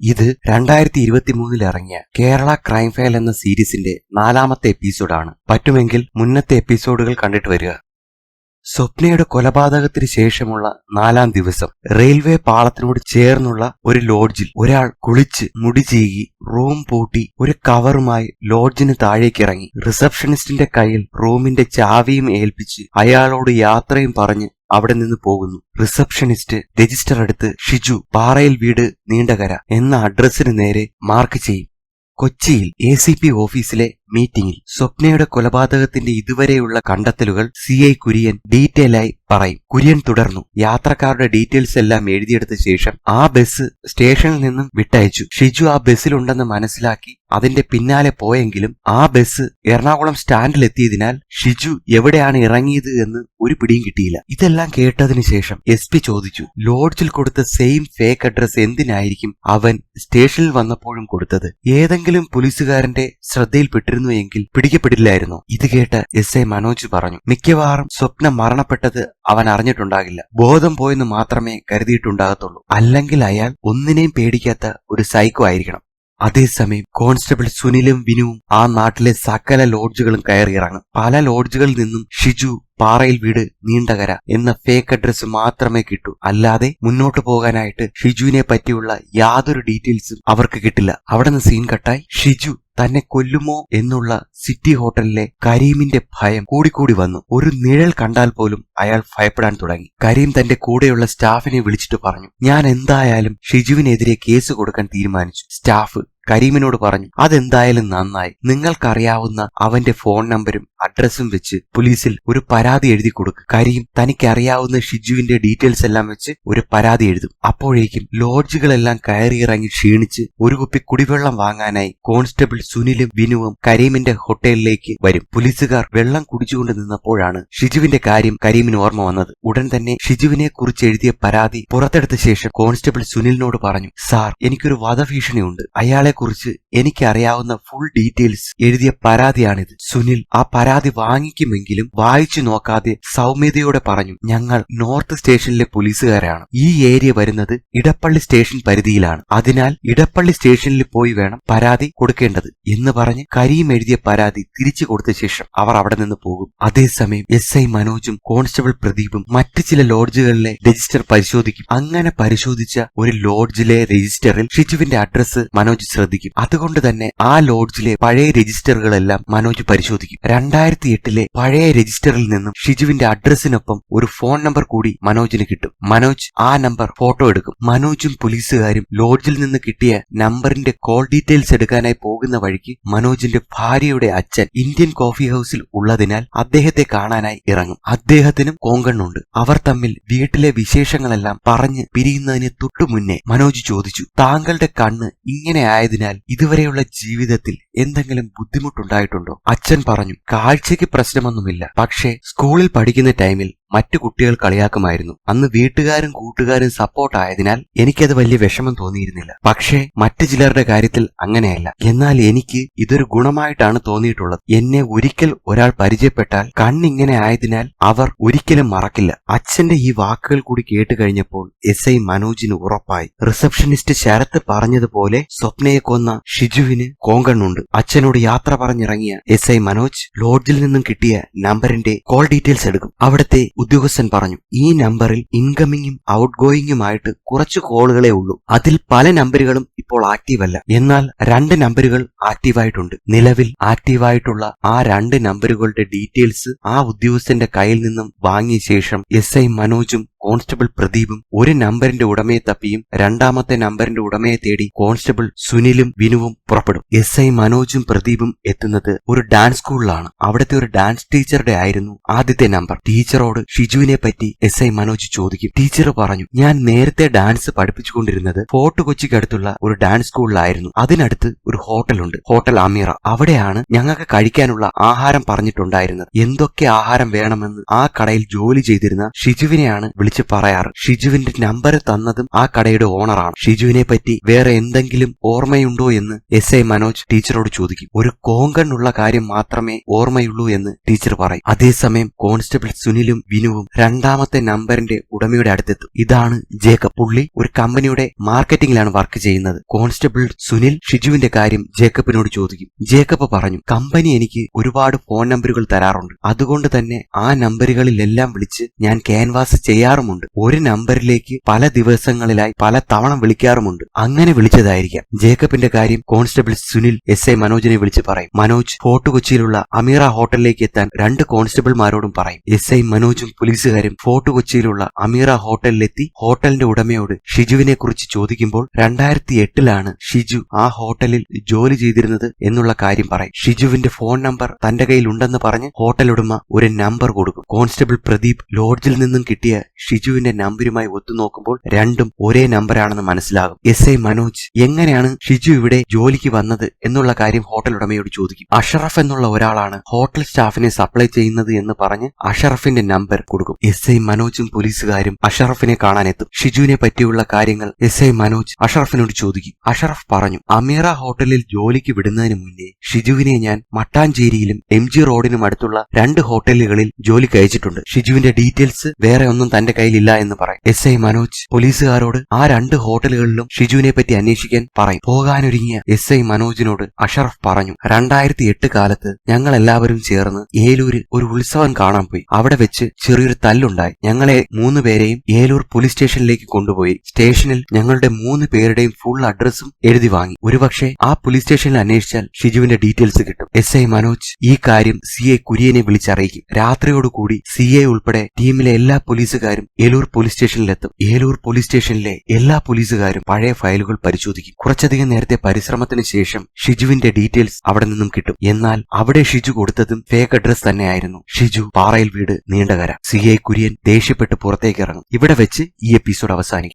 ഇത് രണ്ടായിരത്തി ഇരുപത്തി മൂന്നിൽ ഇറങ്ങിയ കേരള ക്രൈം ഫയൽ എന്ന സീരീസിന്റെ നാലാമത്തെ എപ്പിസോഡാണ്. പറ്റുമെങ്കിൽ മുന്നത്തെ എപ്പിസോഡുകൾ കണ്ടിട്ട് വരിക. സ്വപ്നയുടെ കൊലപാതകത്തിന് ശേഷമുള്ള നാലാം ദിവസം റെയിൽവേ പാളത്തിനോട് ചേർന്നുള്ള ഒരു ലോഡ്ജിൽ ഒരാൾ കുളിച്ച് മുടി ചീകി റൂം പൂട്ടി ഒരു കവറുമായി ലോഡ്ജിന് താഴേക്ക് ഇറങ്ങി. റിസപ്ഷനിസ്റ്റിന്റെ കയ്യിൽ റൂമിന്റെ ചാവിയും ഏൽപ്പിച്ച് അയാളോട് യാത്രയും പറഞ്ഞ് അവിടെ നിന്ന് പോകുന്നു. റിസപ്ഷനിസ്റ്റ് രജിസ്റ്റർ എടുത്ത് ഷിജു പാറയിൽ വീട് നീണ്ടകര എന്ന അഡ്രസ്സിന് നേരെ മാർക്ക് ചെയ്യും. കൊച്ചിയിൽ എ സി പി ഓഫീസിലെ മീറ്റിംഗിൽ സ്വപ്നയുടെ കൊലപാതകത്തിന്റെ ഇതുവരെയുള്ള കണ്ടെത്തലുകൾ സി ഐ കുര്യൻ ഡീറ്റെയിൽ ആയി പറയും. കുര്യൻ തുടർന്നു. യാത്രക്കാരുടെ ഡീറ്റെയിൽസ് എല്ലാം എഴുതിയെടുത്ത ശേഷം ആ ബസ് സ്റ്റേഷനിൽ നിന്നും വിട്ടയച്ചു. ഷിജു ആ ബസ്സിലുണ്ടെന്ന് മനസ്സിലാക്കി അതിന്റെ പിന്നാലെ പോയെങ്കിലും ആ ബസ് എറണാകുളം സ്റ്റാൻഡിലെത്തിയതിനാൽ ഷിജു എവിടെയാണ് ഇറങ്ങിയത് എന്ന് ഒരു പിടിയും കിട്ടിയില്ല. ഇതെല്ലാം കേട്ടതിനു ശേഷം എസ് പി ചോദിച്ചു ലോഡ്ജിൽ കൊടുത്ത സെയിം ഫേക്ക് അഡ്രസ് എന്തിനായിരിക്കും അവൻ സ്റ്റേഷനിൽ വന്നപ്പോഴും കൊടുത്തത്? ഏതെങ്കിലും പോലീസുകാരന്റെ ശ്രദ്ധയിൽപ്പെട്ടിരുന്നു എങ്കിൽ പിടിക്കപ്പെടില്ലായിരുന്നു. ഇത് കേട്ട് എസ് എ മനോജ് പറഞ്ഞു മിക്കവാറും സ്വപ്നം മരണപ്പെട്ടത് അവൻ അറിഞ്ഞിട്ടുണ്ടാകില്ല. ബോധം പോയെന്ന് മാത്രമേ കരുതിയിട്ടുണ്ടാകത്തുള്ളൂ. അല്ലെങ്കിൽ അയാൾ ഒന്നിനെയും പേടിക്കാത്ത ഒരു സൈക്കോ ആയിരിക്കണം. അതേസമയം കോൺസ്റ്റബിൾ സുനിലും വിനുവും ആ നാട്ടിലെ സകല ലോഡ്ജുകളും കയറിയിറങ്ങും പല ലോഡ്ജുകളിൽ നിന്നും ഷിജു പാറയിൽ വീട് നീണ്ടകര എന്ന ഫേക്ക് അഡ്രസ് മാത്രമേ കിട്ടൂ. അല്ലാതെ മുന്നോട്ട് പോകാനായിട്ട് ഷിജുവിനെ പറ്റിയുള്ള യാതൊരു ഡീറ്റെയിൽസും അവർക്ക് കിട്ടില്ല. അവിടെ നിന്ന് സീൻ കട്ടായി ഷിജു തന്നെ കൊല്ലുമോ എന്നുള്ള സിറ്റി ഹോട്ടലിലെ കരീമിന്റെ ഭയം കൂടിക്കൂടി വന്നു. ഒരു നിഴൽ കണ്ടാൽ പോലും അയാൾ ഭയപ്പെടാൻ തുടങ്ങി. കരീം തന്റെ കൂടെയുള്ള സ്റ്റാഫിനെ വിളിച്ചിട്ട് പറഞ്ഞു ഞാൻ എന്തായാലും ഷിജുവിനെതിരെ കേസ് കൊടുക്കാൻ തീരുമാനിച്ചു. സ്റ്റാഫ് കരീമിനോട് പറഞ്ഞു അതെന്തായാലും നന്നായി. നിങ്ങൾക്കറിയാവുന്ന അവന്റെ ഫോൺ നമ്പരും അഡ്രസ്സും വെച്ച് പോലീസിൽ ഒരു പരാതി എഴുതി കൊടുക്കും. കരീം തനിക്കറിയാവുന്ന ഷിജുവിന്റെ ഡീറ്റെയിൽസ് എല്ലാം വെച്ച് ഒരു പരാതി എഴുതും. അപ്പോഴേക്കും ലോഡ്ജുകളെല്ലാം കയറിയിറങ്ങി ക്ഷീണിച്ച് ഒരു കുപ്പി കുടിവെള്ളം വാങ്ങാനായി കോൺസ്റ്റബിൾ സുനിലും വിനുവും കരീമിന്റെ ഹോട്ടലിലേക്ക് വരും. പോലീസുകാർ വെള്ളം കുടിച്ചുകൊണ്ട് നിന്നപ്പോഴാണ് ഷിജുവിന്റെ കാര്യം കരീമിന് ഓർമ്മ വന്നത്. ഉടൻ തന്നെ ഷിജുവിനെ കുറിച്ച് എഴുതിയ പരാതി പുറത്തെടുത്ത ശേഷം കോൺസ്റ്റബിൾ സുനിലിനോട് പറഞ്ഞു സാർ എനിക്കൊരു വധഭീഷണിയുണ്ട്. അയാളെ കുറിച്ച് എനിക്കറിയാവുന്ന ഫുൾ ഡീറ്റെയിൽസ് എഴുതിയ പരാതിയാണിത്. സുനിൽ ആ പരാതി വാങ്ങിക്കുമെങ്കിലും വായിച്ചു നോക്കാതെ സൗമ്യതയോടെ പറഞ്ഞു ഞങ്ങൾ നോർത്ത് സ്റ്റേഷനിലെ പോലീസുകാരാണ്. ഈ ഏരിയ വരുന്നത് ഇടപ്പള്ളി സ്റ്റേഷൻ പരിധിയിലാണ്. അതിനാൽ ഇടപ്പള്ളി സ്റ്റേഷനിൽ പോയി വേണം പരാതി കൊടുക്കേണ്ടത് എന്ന് പറഞ്ഞ് കരീം എഴുതിയ പരാതി തിരിച്ചു കൊടുത്ത ശേഷം അവർ അവിടെ നിന്ന് പോകും. അതേസമയം എസ് ഐ മനോജും കോൺസ്റ്റബിൾ പ്രദീപും മറ്റ് ചില ലോഡ്ജുകളിലെ രജിസ്റ്റർ പരിശോധിക്കും. അങ്ങനെ പരിശോധിച്ച ഒരു ലോഡ്ജിലെ രജിസ്റ്ററിൽ ഷിജുവിന്റെ അഡ്രസ് മനോജ് ശ്രദ്ധിക്കും. അതുകൊണ്ട് തന്നെ ആ ലോഡ്ജിലെ പഴയ രജിസ്റ്ററുകളെല്ലാം മനോജ് പരിശോധിക്കും. രണ്ടായിരത്തി എട്ടിലെ പഴയ രജിസ്റ്ററിൽ നിന്നും ഷിജുവിന്റെ അഡ്രസ്സിനൊപ്പം ഒരു ഫോൺ നമ്പർ കൂടി മനോജിന് കിട്ടും. മനോജ് ആ നമ്പർ ഫോട്ടോ എടുക്കും. മനോജും പോലീസുകാരും ലോഡ്ജിൽ നിന്ന് കിട്ടിയ നമ്പറിന്റെ കോൾ ഡീറ്റെയിൽസ് എടുക്കാനായി പോകുന്ന വഴിക്ക് മനോജിന്റെ ഭാര്യയുടെ അച്ഛൻ ഇന്ത്യൻ കോഫി ഹൗസിൽ ഉള്ളതിനാൽ അദ്ദേഹത്തെ കാണാനായി ഇറങ്ങും. അദ്ദേഹത്തിനും കോങ്കണ്ണുണ്ട്. അവർ തമ്മിൽ വീട്ടിലെ വിശേഷങ്ങളെല്ലാം പറഞ്ഞ് പിരിയുന്നതിന് തൊട്ടു മുന്നേ മനോജ് ചോദിച്ചു താങ്കളുടെ കണ്ണ് ഇങ്ങനെ ആയതിനാൽ ഇതുവരെയുള്ള ജീവിതത്തിൽ എന്തെങ്കിലും ബുദ്ധിമുട്ടുണ്ടായിട്ടുണ്ടോ? അച്ഛൻ പറഞ്ഞു കാഴ്ചയ്ക്ക് പ്രശ്നമൊന്നുമില്ല. പക്ഷേ സ്കൂളിൽ പഠിക്കുന്ന ടൈമിൽ മറ്റു കുട്ടികൾ കളിയാക്കുമായിരുന്നു. അന്ന് വീട്ടുകാരും കൂട്ടുകാരും സപ്പോർട്ട് ആയതിനാൽ എനിക്കത് വലിയ വിഷമം തോന്നിയിരുന്നില്ല. പക്ഷേ മറ്റു ചിലരുടെ കാര്യത്തിൽ അങ്ങനെയല്ല. എന്നാൽ എനിക്ക് ഇതൊരു ഗുണമായിട്ടാണ് തോന്നിയിട്ടുള്ളത്. എന്നെ ഒരിക്കൽ ഒരാൾ പരിചയപ്പെട്ടാൽ കണ്ണിങ്ങനെ ആയതിനാൽ അവർ ഒരിക്കലും മറക്കില്ല. അച്ഛന്റെ ഈ വാക്കുകൾ കൂടി കേട്ട് കഴിഞ്ഞപ്പോൾ എസ് ഐ മനോജിന് ഉറപ്പായി. റിസപ്ഷനിസ്റ്റ് ശരത്ത് പറഞ്ഞതുപോലെ സ്വപ്നയെ കൊന്ന ഷിജുവിന് കോങ്കണ്ണുണ്ട്. അച്ഛനോട് യാത്ര പറഞ്ഞിറങ്ങിയ എസ് ഐ മനോജ് ലോഡ്ജിൽ നിന്നും കിട്ടിയ നമ്പറിന്റെ കോൾ ഡീറ്റെയിൽസ് എടുക്കും. അവിടുത്തെ ഉദ്യോഗസ്ഥൻ പറഞ്ഞു ഈ നമ്പറിൽ ഇൻകമിങ്ങും ഔട്ട് ഗോയിങ്ങുമായിട്ട് കുറച്ച് കോളുകളേ ഉള്ളൂ. അതിൽ പല നമ്പറുകളും ഇപ്പോൾ ആക്റ്റീവല്ല. എന്നാൽ രണ്ട് നമ്പറുകൾ ആക്റ്റീവായിട്ടുണ്ട്. നിലവിൽ ആക്റ്റീവായിട്ടുള്ള ആ രണ്ട് നമ്പറുകളുടെ ഡീറ്റെയിൽസ് ആ ഉദ്യോഗസ്ഥന്റെ കയ്യിൽ നിന്നും വാങ്ങിയ ശേഷം എസ് ഐ മനോജും കോൺസ്റ്റബിൾ പ്രദീപും ഒരു നമ്പറിന്റെ ഉടമയെ തപ്പിയും രണ്ടാമത്തെ നമ്പറിന്റെ ഉടമയെ തേടി കോൺസ്റ്റബിൾ സുനിലും വിനുവും പുറപ്പെടും. എസ് ഐ മനോജും പ്രദീപും എത്തുന്നത് ഒരു ഡാൻസ് സ്കൂളിലാണ്. അവിടുത്തെ ഒരു ഡാൻസ് ടീച്ചറുടെ ആയിരുന്നു ആദ്യത്തെ നമ്പർ. ടീച്ചറോട് ഷിജുവിനെ പറ്റി എസ് ഐ മനോജ് ചോദിക്കും. ടീച്ചർ പറഞ്ഞു ഞാൻ നേരത്തെ ഡാൻസ് പഠിപ്പിച്ചുകൊണ്ടിരുന്നത് ഫോർട്ട് കൊച്ചിക്കടുത്തുള്ള ഒരു ഡാൻസ് സ്കൂളിലായിരുന്നു. അതിനടുത്ത് ഒരു ഹോട്ടലുണ്ട്. ഹോട്ടൽ അമീറ. അവിടെയാണ് ഞങ്ങൾക്ക് കഴിക്കാനുള്ള ആഹാരം പറഞ്ഞിട്ടുണ്ടായിരുന്നത്. എന്തൊക്കെ ആഹാരം വേണമെന്ന് ആ കടയിൽ ജോലി ചെയ്തിരുന്ന ഷിജുവിനെയാണ് വിളിച്ചു വിളിച്ച് പറയാറ്. ഷിജുവിന്റെ നമ്പർ തന്നതും ആ കടയുടെ ഓണറാണ് ഷിജുവിനെ പറ്റി വേറെ എന്തെങ്കിലും ഓർമ്മയുണ്ടോ എന്ന് എസ് ഐ മനോജ് ടീച്ചറോട് ചോദിക്കും. ഒരു കോങ്കണ്ണുള്ള കാര്യം മാത്രമേ ഓർമ്മയുള്ളൂ എന്ന് ടീച്ചർ പറയും. അതേസമയം കോൺസ്റ്റബിൾ സുനിലും വിനുവും രണ്ടാമത്തെ നമ്പറിന്റെ ഉടമയുടെ അടുത്തെത്തും. ഇതാണ് ജേക്കബ്. പുള്ളി ഒരു കമ്പനിയുടെ മാർക്കറ്റിംഗിലാണ് വർക്ക് ചെയ്യുന്നത്. കോൺസ്റ്റബിൾ സുനിൽ ഷിജുവിന്റെ കാര്യം ജേക്കബിനോട് ചോദിക്കും. ജേക്കബ് പറഞ്ഞു കമ്പനി എനിക്ക് ഒരുപാട് ഫോൺ നമ്പറുകൾ തരാറുണ്ട്. അതുകൊണ്ട് തന്നെ ആ നമ്പറുകളിലെല്ലാം വിളിച്ച് ഞാൻ ക്യാൻവാസ് ചെയ്യാറുമുണ്ട് ഒരു നമ്പറിലേക്ക് പല ദിവസങ്ങളിലായി പല തവണ വിളിക്കാറുമുണ്ട്. അങ്ങനെ വിളിച്ചതായിരിക്കാം. ജേക്കബിന്റെ കാര്യം കോൺസ്റ്റബിൾ സുനിൽ എസ് ഐ മനോജിനെ വിളിച്ച് പറയും. മനോജ് ഫോർട്ട് കൊച്ചിയിലുള്ള അമീറ ഹോട്ടലിലേക്ക് എത്താൻ രണ്ട് കോൺസ്റ്റബിൾമാരോടും പറയും. എസ് ഐ മനോജും പോലീസുകാരും ഫോർട്ട് കൊച്ചിയിലുള്ള അമീറ ഹോട്ടലിലെത്തി ഹോട്ടലിന്റെ ഉടമയോട് ഷിജുവിനെ കുറിച്ച് ചോദിക്കുമ്പോൾ രണ്ടായിരത്തി എട്ടിലാണ് ഷിജു ആ ഹോട്ടലിൽ ജോലി ചെയ്തിരുന്നത് എന്നുള്ള കാര്യം പറയും. ഷിജുവിന്റെ ഫോൺ നമ്പർ തന്റെ കയ്യിൽ ഉണ്ടെന്ന് പറഞ്ഞ് ഹോട്ടൽ ഉടമ ഒരു നമ്പർ കൊടുക്കും. കോൺസ്റ്റബിൾ പ്രദീപ് ലോഡ്ജിൽ നിന്നും കിട്ടിയ ഷിജുവിന്റെ നമ്പരുമായി ഒത്തുനോക്കുമ്പോൾ രണ്ടും ഒരേ നമ്പറാണെന്ന് മനസ്സിലാകും. എസ് ഐ മനോജ് എങ്ങനെയാണ് ഷിജു ഇവിടെ ജോലിക്ക് വന്നത് എന്നുള്ള കാര്യം ഹോട്ടൽ ഉടമയോട് ചോദിക്കും. അഷറഫ് എന്നുള്ള ഒരാളാണ് ഹോട്ടൽ സ്റ്റാഫിനെ സപ്ലൈ ചെയ്യുന്നത് എന്ന് പറഞ്ഞ് അഷറഫിന്റെ നമ്പർ കൊടുക്കും. എസ് ഐ മനോജും പോലീസുകാരും അഷറഫിനെ കാണാനെത്തും. ഷിജുവിനെ പറ്റിയുള്ള കാര്യങ്ങൾ എസ് ഐ മനോജ് അഷറഫിനോട് ചോദിക്കും. അഷറഫ് പറഞ്ഞു അമീറ ഹോട്ടലിൽ ജോലിക്ക് വിടുന്നതിന് മുന്നേ ഷിജുവിനെ ഞാൻ മട്ടാഞ്ചേരിയിലും എം ജി റോഡിനും അടുത്തുള്ള രണ്ട് ഹോട്ടലുകളിൽ ജോലി കഴിച്ചിട്ടുണ്ട്. ഷിജുവിന്റെ ഡീറ്റെയിൽസ് വേറെ ഒന്നും തന്റെ കയ്യിലില്ല എന്ന് പറയും. എസ് ഐ മനോജ് പോലീസുകാരോട് ആ രണ്ട് ഹോട്ടലുകളിലും ഷിജുവിനെ പറ്റി അന്വേഷിക്കാൻ പറയും. പോകാനൊരുങ്ങിയ എസ് ഐ മനോജിനോട് അഷറഫ് പറഞ്ഞു രണ്ടായിരത്തി എട്ട് കാലത്ത് ഞങ്ങൾ എല്ലാവരും ചേർന്ന് ഏലൂരിൽ ഒരു ഉത്സവം കാണാൻ പോയി. അവിടെ വെച്ച് ചെറിയൊരു തല്ലുണ്ടായി. ഞങ്ങളെ മൂന്ന് പേരെയും ഏലൂർ പോലീസ് സ്റ്റേഷനിലേക്ക് കൊണ്ടുപോയി. സ്റ്റേഷനിൽ ഞങ്ങളുടെ മൂന്ന് പേരുടെയും ഫുൾ അഡ്രസ്സും എഴുതി വാങ്ങി. ഒരുപക്ഷെ ആ പോലീസ് സ്റ്റേഷനിൽ അന്വേഷിച്ചാൽ ഷിജുവിന്റെ ഡീറ്റെയിൽസ് കിട്ടും. എസ് ഐ മനോജ് ഈ കാര്യം സി എ കുര്യനെ വിളിച്ചറിയിക്കും. രാത്രിയോടുകൂടി സി എ ഉൾപ്പെടെ ടീമിലെ എല്ലാ പോലീസുകാരും ഏലൂർ പോലീസ് സ്റ്റേഷനിലെത്തും. ഏലൂർ പോലീസ് സ്റ്റേഷനിലെ എല്ലാ പോലീസുകാരും പഴയ ഫയലുകൾ പരിശോധിക്കും. കുറച്ചധികം നേരത്തെ പരിശ്രമത്തിന് ശേഷം ഷിജുവിന്റെ ഡീറ്റെയിൽസ് അവിടെ നിന്നും കിട്ടും. എന്നാൽ അവിടെ ഷിജു കൊടുത്തതും ഫേക്ക് അഡ്രസ് തന്നെയായിരുന്നു. ഷിജു പാറയിൽ വീട് നീണ്ടകര. സി ഐ കുര്യൻ ദേഷ്യപ്പെട്ട് പുറത്തേക്ക് ഇറങ്ങും. ഇവിടെ വെച്ച് ഈ എപ്പിസോഡ് അവസാനിക്കും.